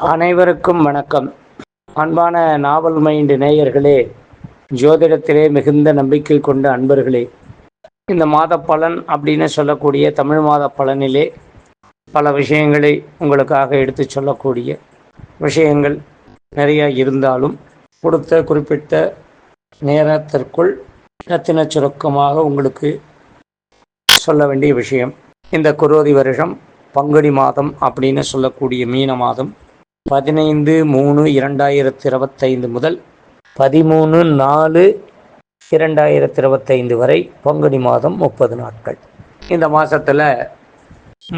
அனைவருக்கும் வணக்கம். அன்பான நாவல் மைண்டு நேயர்களே ஜோதிடத்திலே மிகுந்த நம்பிக்கை கொண்ட அன்பர்களே இந்த மாத பலன் அப்படின்னு சொல்லக்கூடிய தமிழ் மாத பலனிலே பல விஷயங்களை உங்களுக்காக எடுத்து சொல்லக்கூடிய விஷயங்கள் நிறையா இருந்தாலும் கொடுத்த குறிப்பிட்ட நேரத்திற்குள் ரத்தின சுருக்கமாக உங்களுக்கு சொல்ல வேண்டிய விஷயம் இந்த குரோதி வருஷம் பங்குனி மாதம் அப்படின்னு சொல்லக்கூடிய மீன மாதம். பதினைந்து மூணு இரண்டாயிரத்தி இருபத்தைந்து முதல் பதிமூணு நாலு இரண்டாயிரத்தி இருபத்தைந்து வரை பங்குனி மாதம் முப்பது நாட்கள். இந்த மாதத்தில்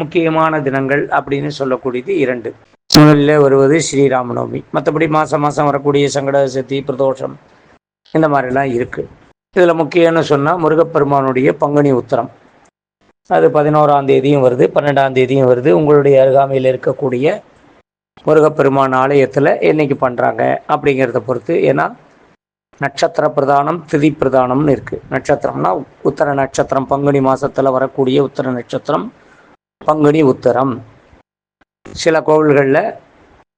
முக்கியமான தினங்கள் அப்படின்னு சொல்லக்கூடியது இரண்டு. சூழலில் வருவது ஸ்ரீராமநவமி. மற்றபடி மாதம் மாதம் வரக்கூடிய சங்கட சக்தி பிரதோஷம் இந்த மாதிரிலாம் இருக்குது இதில் முக்கியம்னு சொன்னால் முருகப்பெருமானுடைய பங்குனி உத்தரம். அது பதினோராம் தேதியும் வருது பன்னெண்டாம் தேதியும் வருது. உங்களுடைய அருகாமையில் இருக்கக்கூடிய முருகப்பெருமான் ஆலயத்தில் என்னைக்கு பண்ணுறாங்க அப்படிங்கிறத பொறுத்து ஏன்னா நட்சத்திர பிரதானம் திதி பிரதானம்னு இருக்குது நட்சத்திரம்னா உத்தர நட்சத்திரம் பங்குனி மாதத்தில் வரக்கூடிய உத்தர நட்சத்திரம் பங்குனி உத்தரம். சில கோவில்களில்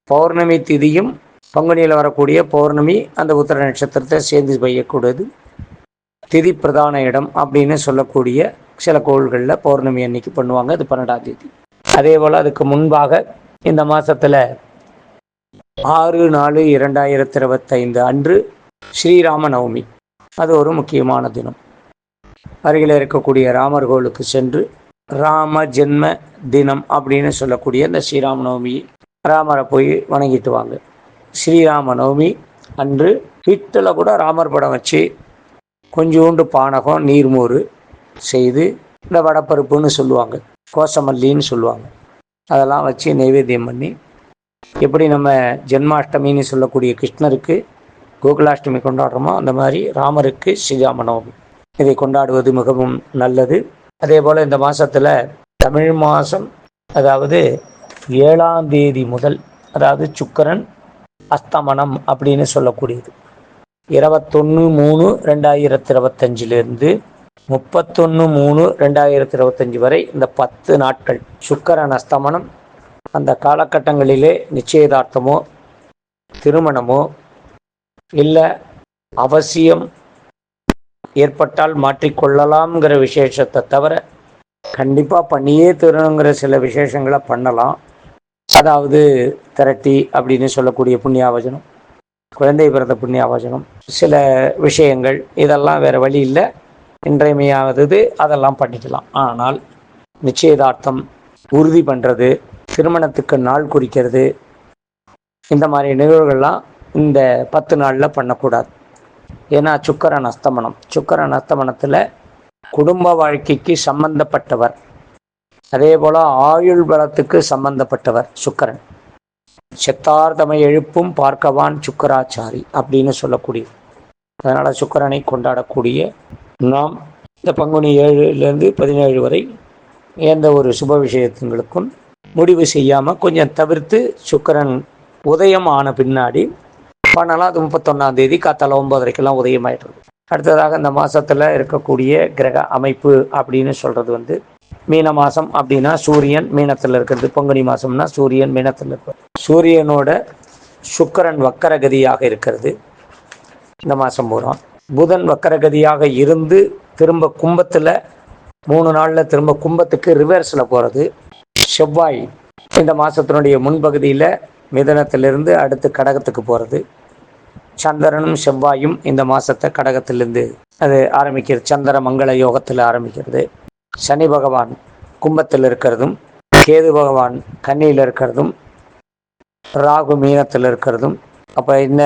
பௌர்ணமி திதியும் பங்குனியில் வரக்கூடிய பௌர்ணமி அந்த உத்தர நட்சத்திரத்தை சேர்ந்து பெய்யக்கூடியது திதி பிரதான இடம் அப்படின்னு சொல்லக்கூடிய சில கோவில்களில் பௌர்ணமி அன்னைக்கு பண்ணுவாங்க அது பன்னெண்டாம் தேதி. அதே போல் அதுக்கு முன்பாக இந்த மாதத்தில் ஆறு நாலு இரண்டாயிரத்தி இருபத்தைந்து அன்று ஸ்ரீராம நவமி அது ஒரு முக்கியமான தினம். அருகில் இருக்கக்கூடிய ராமர் கோவிலுக்கு சென்று ராம ஜென்ம தினம் அப்படின்னு சொல்லக்கூடிய இந்த ஸ்ரீராம நவமி ராமரை போய் வணங்கிட்டு வாங்க. ஸ்ரீராம நவமி அன்று வீட்டில் கூட ராமர் படம் வச்சு கொஞ்சோண்டு பானகம் நீர்மோர் செய்து இந்த வடப்பருப்புன்னு சொல்லுவாங்க. கோசமல்லின்னு சொல்லுவாங்க. அதெல்லாம் வச்சு நைவேத்தியம் பண்ணி எப்படி நம்ம ஜென்மாஷ்டமின்னு சொல்லக்கூடிய கிருஷ்ணருக்கு கோகுலாஷ்டமி கொண்டாடுறோமோ அந்த மாதிரி ராமருக்கு ஸ்ரீராம நவமி இதை கொண்டாடுவது மிகவும் நல்லது. அதே போல் இந்த மாதத்தில் தமிழ் மாதம் அதாவது ஏழாம் தேதி முதல் அதாவது சுக்கரன் அஸ்தமனம் அப்படின்னு சொல்லக்கூடியது. இருபத்தொன்று மூணு ரெண்டாயிரத்தி இருபத்தஞ்சிலிருந்து முப்பத்தொன்று மூணு ரெண்டாயிரத்தி இருபத்தஞ்சி வரை இந்த பத்து நாட்கள் சுக்கரன் அஸ்தமனம் அந்த காலகட்டங்களிலே நிச்சயதார்த்தமோ திருமணமோ இல்லை அவசியம் ஏற்பட்டால் மாற்றிக்கொள்ளலாம்ங்கிற விசேஷத்தை தவிர கண்டிப்பாக பண்ணியே தரணுங்கிற சில விசேஷங்களை பண்ணலாம். அதாவது திரட்டி அப்படின்னு சொல்லக்கூடிய புண்ணியாவச்சனம் குழந்தை பிறந்த புண்ணியாவச்சனம் சில விஷயங்கள் இதெல்லாம் வேறு வழி இல்லை. இன்றையமையாவது அதெல்லாம் பண்ணிக்கலாம். ஆனால் நிச்சயதார்த்தம் உறுதி பண்ணுறது திருமணத்துக்கு நாள் குறிக்கிறது இந்த மாதிரி நிகழ்வுகள்லாம் இந்த பத்து நாளில் பண்ணக்கூடாது. ஏன்னா சுக்கரன் அஸ்தமனம். சுக்கரன் அஸ்தமனத்தில் குடும்ப வாழ்க்கைக்கு சம்பந்தப்பட்டவர். அதே போல் ஆயுள் பலத்துக்கு சம்பந்தப்பட்டவர் சுக்கரன். செத்தார்தமை எழுப்பும் பார்க்கவான் சுக்கராச்சாரி அப்படின்னு சொல்லக்கூடியது அதனால் சுக்கரனை கொண்டாடக்கூடிய நாம் இந்த பங்குனி ஏழுலேருந்து பதினேழு வரை எந்த ஒரு சுப விஷயத்துங்களுக்கும் முடிவு செய்யாமல் கொஞ்சம் தவிர்த்து சுக்கரன் உதயம் ஆன பின்னாடி பண்ணலாம் அது முப்பத்தொன்னாம் தேதி காத்தால ஒன்பதரைக்கெல்லாம் உதயம் ஆயிடுறது அடுத்ததாக இந்த மாதத்தில் இருக்கக்கூடிய கிரக அமைப்பு அப்படின்னு சொல்கிறது வந்து மீன மாதம் அப்படின்னா சூரியன் மீனத்தில் இருக்கிறது பொங்கனி மாதம்னா சூரியன் மீனத்தில் இருக்கிறது. சூரியனோட சுக்கரன் வக்கரகதியாக இருக்கிறது. இந்த மாதம் பூரா. புதன் வக்கரகதியாக இருந்து திரும்ப கும்பத்தில் மூணு நாளில் திரும்ப கும்பத்துக்கு ரிவர்ஸில் போகிறது செவ்வாய் இந்த மாதத்தினுடைய முன்பகுதியில் மிதனத்திலிருந்து அடுத்து கடகத்துக்கு போகிறது சந்திரனும் செவ்வாயும் இந்த மாதத்தை கடகத்திலிருந்து அது ஆரம்பிக்கிறது. சந்திர மங்கள யோகத்தில் ஆரம்பிக்கிறது. சனி பகவான் கும்பத்தில் இருக்கிறதும் கேது பகவான் கன்னியில் இருக்கிறதும் ராகு மீனத்தில் இருக்கிறதும் அப்போ என்ன?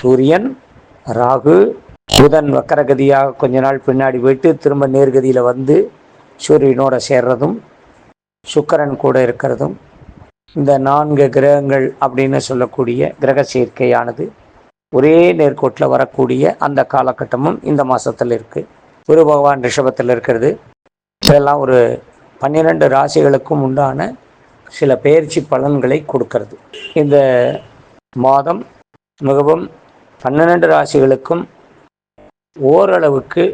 சூரியன் ராகு புதன் வக்கரகதியாக கொஞ்ச நாள் பின்னாடி போயிட்டு திரும்ப நேர்கதியில் வந்து சூரியனோட சேர்றதும் சுக்கரன் கூட இருக்கிறதும் இந்த நான்கு கிரகங்கள் அப்படின்னு சொல்லக்கூடிய கிரக சேர்க்கையானது ஒரே நேர்கோட்டில் வரக்கூடிய அந்த காலகட்டமும் இந்த மாதத்தில் இருக்குது குரு பகவான் ரிஷபத்தில் இருக்கிறது. இதெல்லாம் ஒரு பன்னிரெண்டு ராசிகளுக்கும் உண்டான சில பயிற்சி பலன்களை கொடுக்கறது. இந்த மாதம் மிகவும் பன்னிரெண்டு ராசிகளுக்கும் ஓரளவுக்கு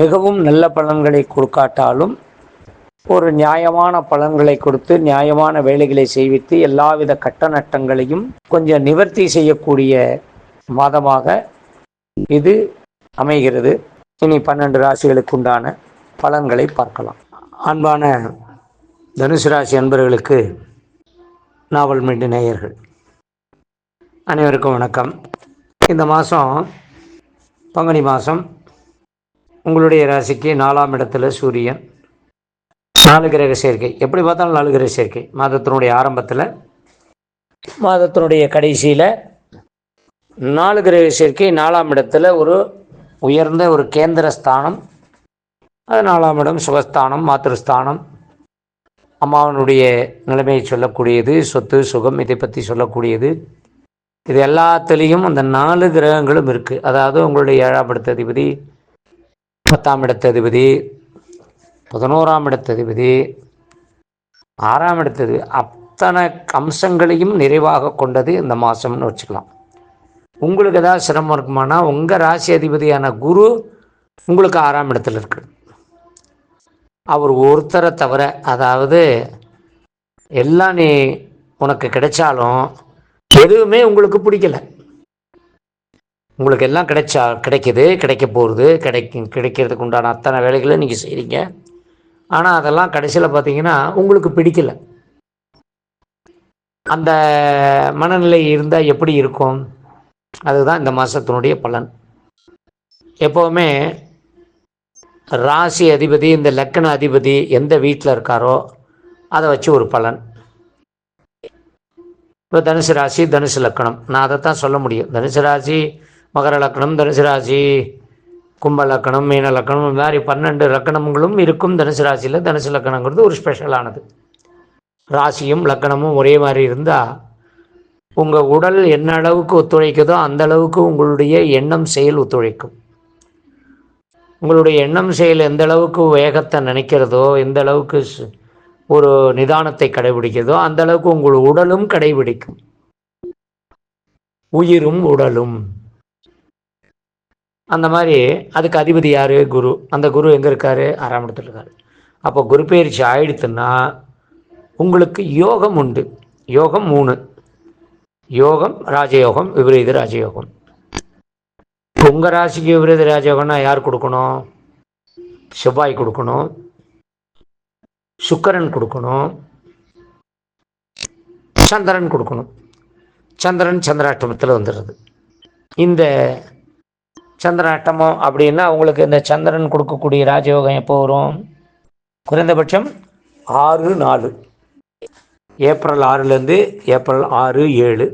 மிகவும் நல்ல பலன்களை கொடுக்காட்டாலும் ஒரு நியாயமான பலன்களை கொடுத்து நியாயமான வேலைகளை செய்வித்து எல்லாவித கட்ட நட்டங்களையும் கொஞ்சம் நிவர்த்தி செய்யக்கூடிய மாதமாக இது அமைகிறது. இனி பன்னெண்டு ராசிகளுக்கு உண்டான பலன்களை பார்க்கலாம். அன்பான தனுசு ராசி அன்பர்களுக்கு நாவல் மீண்டு நேயர்கள் அனைவருக்கும் வணக்கம். இந்த மாதம் பங்குனி மாதம் உங்களுடைய ராசிக்கு நாலாம் இடத்துல சூரியன். நாலு கிரக சேர்க்கை. எப்படி பார்த்தாலும் நாலு கிரக சேர்க்கை. மாதத்தினுடைய ஆரம்பத்தில் மாதத்தினுடைய கடைசியில் நாலு கிரக சேர்க்கை நாலாம் இடத்துல ஒரு உயர்ந்த ஒரு கேந்திர ஸ்தானம் அது நாலாம் இடம் சுகஸ்தானம் மாத்திருஸ்தானம். அம்மாவனுடைய நிலைமையை சொல்லக்கூடியது சொத்து சுகம் இதை பற்றி சொல்லக்கூடியது. இது எல்லாத்துலேயும் அந்த நாலு கிரகங்களும் இருக்குது அதாவது உங்களுடைய ஏழாம் இடத்த அதிபதி பத்தாம் இடத்த அதிபதி பதினோராம் இடத்ததிபதி ஆறாம் இடத்ததிபதி அத்தனை அம்சங்களையும் நிறைவாக கொண்டது இந்த மாதம்னு வச்சுக்கலாம். உங்களுக்கு ஏதாவது சிரமம் இருக்குமானா உங்கள் ராசி அதிபதியான குரு உங்களுக்கு ஆறாம் இடத்துல இருக்கு. அவர் ஒருத்தரை தவிர அதாவது எல்லாம் நீ உனக்கு கிடைச்சாலும் எதுவுமே உங்களுக்கு பிடிக்கல. உங்களுக்கு எல்லாம் கிடைச்சா கிடைக்குது கிடைக்க போகிறது கிடைக்கும் கிடைக்கிறதுக்கு உண்டான அத்தனை வேலைகளை நீங்கள் செய்கிறீங்க ஆனால் அதெல்லாம் கடைசியில் பார்த்தீங்கன்னா உங்களுக்கு பிடிக்கல. அந்த மனநிலை இருந்தால் எப்படி இருக்கும்? அதுதான் இந்த மாதத்தினுடைய பலன். எப்போவுமே ராசி அதிபதி இந்த லக்கண அதிபதி எந்த வீட்டில் இருக்காரோ அதை வச்சு ஒரு பலன். இப்போ தனுசு ராசி தனுசு லக்கணம். நான் அதை தான் சொல்ல முடியும். தனுசு ராசி மகர லக்கணம் தனுசு ராசி கும்ப லக்கணம் மீன லக்கணம் இந்த மாதிரி பன்னெண்டு லக்கணங்களும் இருக்கும் தனுசு ராசியில். தனுசு லக்கணங்கிறது ஒரு ஸ்பெஷலானது. ராசியும் லக்கணமும் ஒரே மாதிரி இருந்தால் உங்கள் உடல் என்ன அளவுக்கு ஒத்துழைக்குதோ அந்த அளவுக்கு உங்களுடைய எண்ணம் செயல் ஒத்துழைக்கும். உங்களுடைய எண்ணம் செயல் எந்த அளவுக்கு வேகத்தை நினைக்கிறதோ எந்த அளவுக்கு ஒரு நிதானத்தை கடைபிடிக்கிறதோ அந்த அளவுக்கு உங்கள் உடலும் கடைபிடிக்கும். உயிரும் உடலும். அந்த மாதிரி அதுக்கு அதிபதி யார்? குரு. அந்த குரு எங்கே இருக்காரு? ஆறாம் இடத்துல இருக்காரு. அப்போ குரு பயிற்சி ஆயிடுத்துன்னா உங்களுக்கு யோகம் உண்டு. யோகம் மூணு. யோகம் ராஜயோகம் விபரீத ராஜயோகம். உங்கள் ராசிக்கு விபரீத ராஜயோகம்னா யார் கொடுக்கணும்? செவ்வாய் கொடுக்கணும். சுக்கரன் கொடுக்கணும். சந்திரன் கொடுக்கணும். சந்திரன் சந்திராட்டமத்தில் வந்துடுறது. இந்த சந்திராட்டமம் அப்படின்னா அவங்களுக்கு இந்த சந்திரன் கொடுக்கக்கூடிய ராஜயோகம் எப்போ வரும்? குறைந்தபட்சம் ஆறு நாலு. ஏப்ரல் ஆறுலேருந்து ஏப்ரல் ஆறு ஏழு.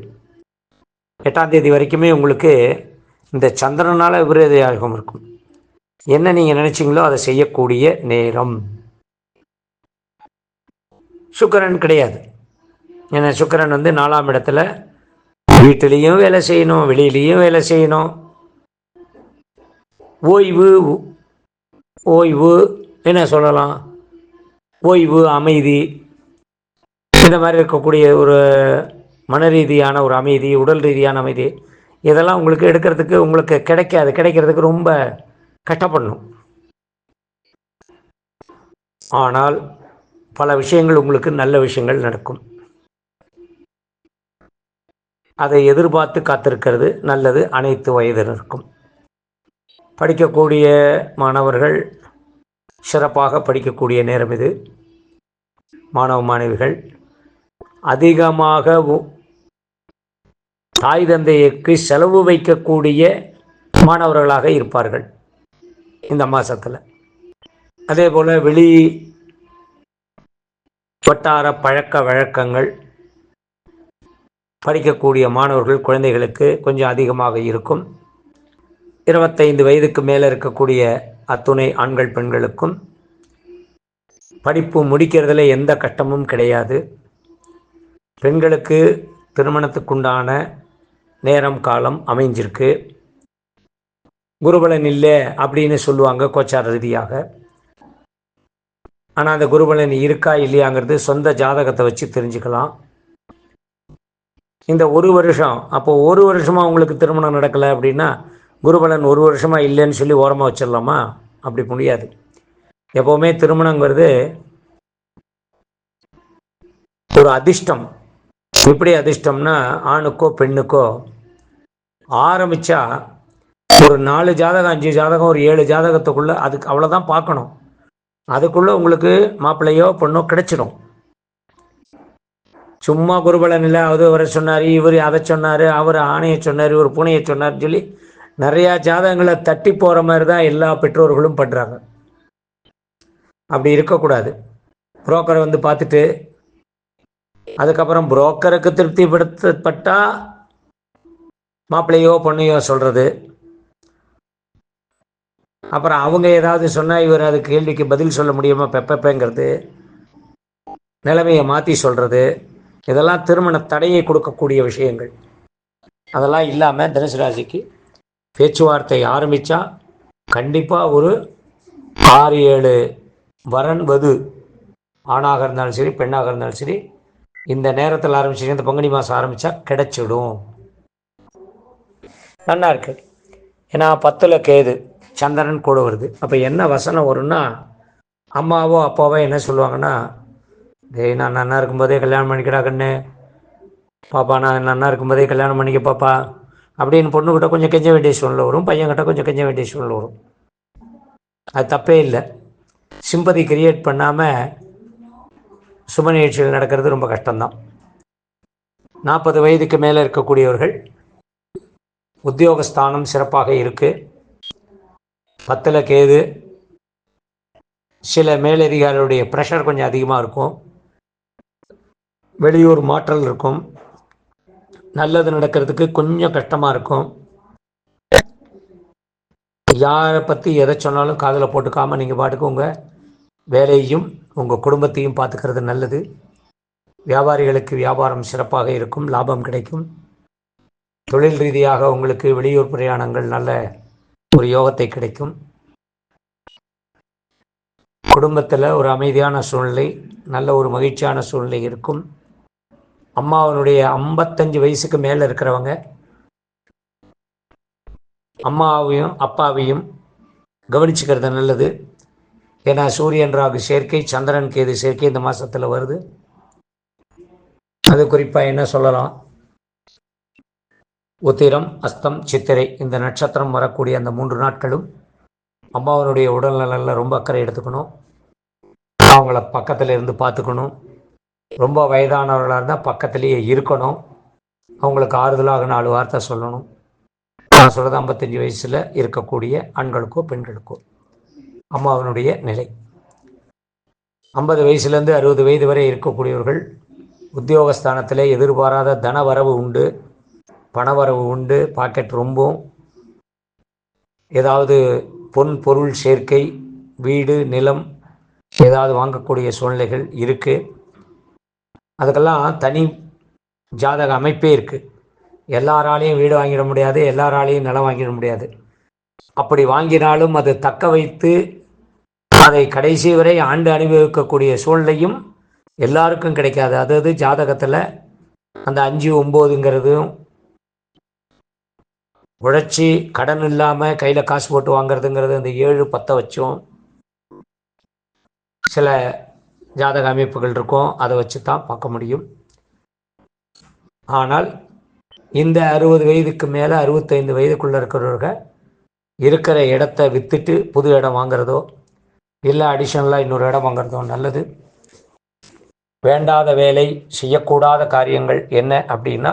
எட்டாம் தேதி வரைக்குமே உங்களுக்கு இந்த சந்திரனால் விபரீத யோகம் இருக்கும். என்ன நீங்கள் நினச்சிங்களோ அதை செய்யக்கூடிய நேரம். சுக்கரன் கிடையாது. ஏன்னா சுக்கரன் வந்து நாலாம் இடத்துல வீட்டிலையும் வேலை செய்யணும் வெளியிலையும் வேலை செய்யணும். ஓய்வு ஓய்வு என்ன சொல்லலாம்? ஓய்வு அமைதி. இந்த மாதிரி இருக்கக்கூடிய ஒரு மன ரீதியான ஒரு அமைதி உடல் ரீதியான அமைதி இதெல்லாம் உங்களுக்கு எடுக்கிறதுக்கு உங்களுக்கு கிடைக்காது. கிடைக்கிறதுக்கு ரொம்ப கஷ்டப்படணும். ஆனால் பல விஷயங்கள் உங்களுக்கு நல்ல விஷயங்கள் நடக்கும். அதை எதிர்பார்த்து காத்திருக்கிறது. நல்லது அனைத்து வயதினருக்கும். படிக்கக்கூடிய மாணவர்கள் சிறப்பாக படிக்கக்கூடிய நேரம் இது. மாணவ மாணவிகள் அதிகமாக உ- தாய் தந்தைக்கு செலவு வைக்கக்கூடிய மாணவர்களாக இருப்பார்கள். இந்த மாதத்தில் அதே போல் வெளி வட்டார பழக்க வழக்கங்கள். படிக்கக்கூடிய மாணவர்கள் குழந்தைகளுக்கு கொஞ்சம் அதிகமாக இருக்கும். இருபத்தைந்து வயதுக்கு மேலே இருக்கக்கூடிய அத்துணை ஆண்கள் பெண்களுக்கும் படிப்பு முடிக்கிறதுல எந்த கஷ்டமும் கிடையாது. பெண்களுக்கு திருமணத்துக்குண்டான நேரம் காலம் அமைஞ்சிருக்கு. குருபலன் இல்லை அப்படின்னு சொல்லுவாங்க கோச்சார ரீதியாக. ஆனால் அந்த குருபலன் இருக்கா இல்லையாங்கிறது சொந்த ஜாதகத்தை வச்சு தெரிஞ்சுக்கலாம். இந்த ஒரு வருஷம் அப்போ ஒரு வருஷமாக உங்களுக்கு திருமணம் நடக்கலை அப்படின்னா குருபலன் ஒரு வருஷமாக இல்லைன்னு சொல்லி ஓரமாக வச்சிடலாமா? அப்படி முடியாது. எப்போவுமே திருமணங்கிறது ஒரு அதிர்ஷ்டம். எப்படி அதிர்ஷ்டம்னா ஆணுக்கோ பெண்ணுக்கோ ஆரம்பித்தா ஒரு நாலு ஜாதகம் அஞ்சு ஜாதகம் ஒரு ஏழு ஜாதகத்துக்குள்ளே அதுக்கு அவ்வளோதான் பார்க்கணும். அதுக்குள்ளே உங்களுக்கு மாப்பிள்ளையோ பொண்ணோ கிடைச்சிடும் சும்மா குருபலன் இல்லை அது அவரை சொன்னார் இவர் அதை சொன்னார் அவர் ஆணையை சொன்னார் இவர் பூனையை சொன்னார்னு சொல்லி நிறையா ஜாதகங்களை தட்டி போகிற மாதிரி தான் எல்லா பெற்றோர்களும் பண்ணுறாங்க அப்படி இருக்கக்கூடாது. புரோக்கரை வந்து பார்த்துட்டு அதுக்கப்புறம் புரோக்கருக்கு திருப்திப்படுத்தப்பட்டால் மாப்பிள்ளையோ பொண்ணையோ சொல்கிறது அப்புறம் அவங்க ஏதாவது சொன்னால் இவர் அது கேள்விக்கு பதில் சொல்ல முடியுமா பெப்பப்பேங்கிறது நிலைமையை மாற்றி சொல்கிறது இதெல்லாம் திருமண தடையை கொடுக்கக்கூடிய விஷயங்கள். அதெல்லாம் இல்லாமல் தனுசு ராசிக்கு பேச்சுவார்த்தை ஆரம்பித்தா கண்டிப்பாக ஒரு ஆறு ஏழு வரன் வது. ஆணாக இருந்தாலும் சரி பெண்ணாக இருந்தாலும் சரி இந்த நேரத்தில் ஆரம்பிச்சு இந்த பங்குனி மாதம் ஆரம்பித்தா கிடைச்சிடும். நல்லா இருக்கு. ஏன்னா பத்தில் கேது. சந்திரன் கூட வருது. அப்போ என்ன வசனம் வரும்னா அம்மாவோ அப்பாவோ என்ன சொல்லுவாங்கன்னா டேய் நான் நன்னா இருக்கும்போதே கல்யாணம் பண்ணிக்கடா கண்ணு. பாப்பா நான் நன்னா இருக்கும்போதே கல்யாணம் பண்ணிக்க பாப்பா. அப்படின்னு பொண்ணுக்கிட்ட கொஞ்சம் கெஞ்ச வேண்டிய சூழ்நிலை வரும். பையன்கிட்ட கொஞ்சம் கெஞ்ச வேண்டிய சூழ்நிலை வரும். அது தப்பே இல்லை. சிம்பதி கிரியேட் பண்ணாமல் சுப நிகழ்ச்சிகள் நடக்கிறது ரொம்ப கஷ்டம்தான். நாற்பது வயதுக்கு மேலே இருக்கக்கூடியவர்கள் உத்தியோகஸ்தானம் சிறப்பாக இருக்குது பத்தில் கேது. சில மேலதிகாரிகளுடைய ப்ரெஷர் கொஞ்சம் அதிகமாக இருக்கும். வெளியூர் மாற்றல் இருக்கும். நல்லது நடக்கிறதுக்கு கொஞ்சம் கஷ்டமாக இருக்கும். யாரை பற்றி எதை சொன்னாலும் காதில் போட்டுக்காமல் நீங்கள் பாட்டுக்கு உங்கள் வேலையையும் உங்கள் குடும்பத்தையும் பார்த்துக்கிறது நல்லது. வியாபாரிகளுக்கு வியாபாரம் சிறப்பாக இருக்கும் லாபம் கிடைக்கும். தொழில் ரீதியாக உங்களுக்கு வெளியூர் பிரயாணங்கள் நல்ல ஒரு யோகத்தை கிடைக்கும். குடும்பத்தில் ஒரு அமைதியான சூழ்நிலை நல்ல ஒரு மகிழ்ச்சியான சூழ்நிலை இருக்கும். அம்மாவனுடைய ஐம்பத்தஞ்சு வயசுக்கு மேலே இருக்கிறவங்க அம்மாவையும் அப்பாவையும் கவனிச்சுக்கிறது நல்லது. ஏன்னா சூரியன் ராகு சேர்க்கை சந்திரன் கேது சேர்க்கை இந்த மாதத்தில் வருது. அது குறிப்பாக என்ன சொல்லலாம்? உத்திரம் அஸ்தம் சித்திரை இந்த நட்சத்திரம் வரக்கூடிய அந்த மூன்று நாட்களும் அம்மாவனுடைய உடல்நலனில் ரொம்ப அக்கறை எடுத்துக்கணும். அவங்கள பக்கத்தில் இருந்து பார்த்துக்கணும். ரொம்ப வயதானவர்களாக இருந்தால் பக்கத்துலேயே இருக்கணும். அவங்களுக்கு ஆறுதலாக நாலு வார்த்தை சொல்லணும். நான் சொல்கிறது ஐம்பத்தஞ்சு வயசில் இருக்கக்கூடிய ஆண்களுக்கோ பெண்களுக்கோ. அம்மாவனுடைய நிலை. ஐம்பது வயசுலேருந்து அறுபது வயது வரை இருக்கக்கூடியவர்கள் உத்தியோகஸ்தானத்தில் எதிர்பாராத தன வரவு உண்டு. பணவரவு உண்டு பாக்கெட் ரொம்பும் ஏதாவது பொன் பொருள் சேர்க்கை வீடு நிலம் ஏதாவது வாங்கக்கூடிய சூழ்நிலைகள் இருக்குது அதுக்கெல்லாம் தனி ஜாதக அமைப்பே இருக்குது எல்லாராலையும் வீடு வாங்கிட முடியாது எல்லாராலையும் நிலம் வாங்கிட முடியாது. அப்படி வாங்கினாலும் அது தக்க வைத்து அதை கடைசி வரை ஆண்டு அனுபவிக்கக்கூடிய சூழ்நிலையும் எல்லாருக்கும் கிடைக்காது. அதாவது ஜாதகத்தில் அந்த அஞ்சு ஒம்போதுங்கிறதும் உழைச்சி கடன் இல்லாமல் கையில் காசு போட்டு வாங்குறதுங்கிறது அந்த ஏழு பத்தை வச்சும் சில ஜாதக அமைப்புகள் இருக்கும். அதை வச்சு தான் பார்க்க முடியும். ஆனால் இந்த அறுபது வயதுக்கு மேலே அறுபத்தைந்து வயதுக்குள்ளே இருக்கிறவர்கள் இருக்கிற இடத்த விற்றுட்டு புது இடம் வாங்குறதோ இல்லை அடிஷனலாக இன்னொரு இடம் வாங்குறதோ நல்லது. வேண்டாத வேலை செய்யக்கூடாத காரியங்கள் என்ன அப்படின்னா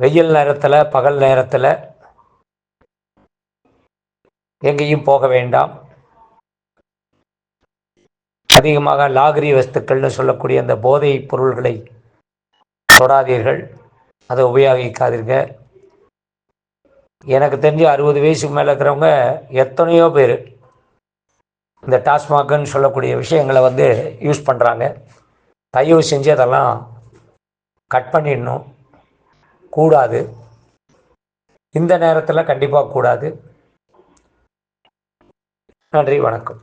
வெயில் நேரத்தில் பகல் நேரத்தில் எங்கேயும் போக வேண்டாம். அதிகமாக லாகிரி வஸ்துக்கள்னு சொல்லக்கூடிய அந்த போதை பொருள்களை தொடாதீர்கள். அதை உபயோகிக்காதீர்கள் எனக்கு தெரிஞ்சு அறுபது வயசுக்கு மேலே இருக்கிறவங்க எத்தனையோ பேர் இந்த டாஸ்மாகுன்னு சொல்லக்கூடிய விஷயங்களை வந்து யூஸ் பண்ணுறாங்க தயவு செஞ்சு அதெல்லாம் கட் பண்ணிடணும். கூடாது. இந்த நேரத்தில் கண்டிப்பாக கூடாது. நன்றி வணக்கம்.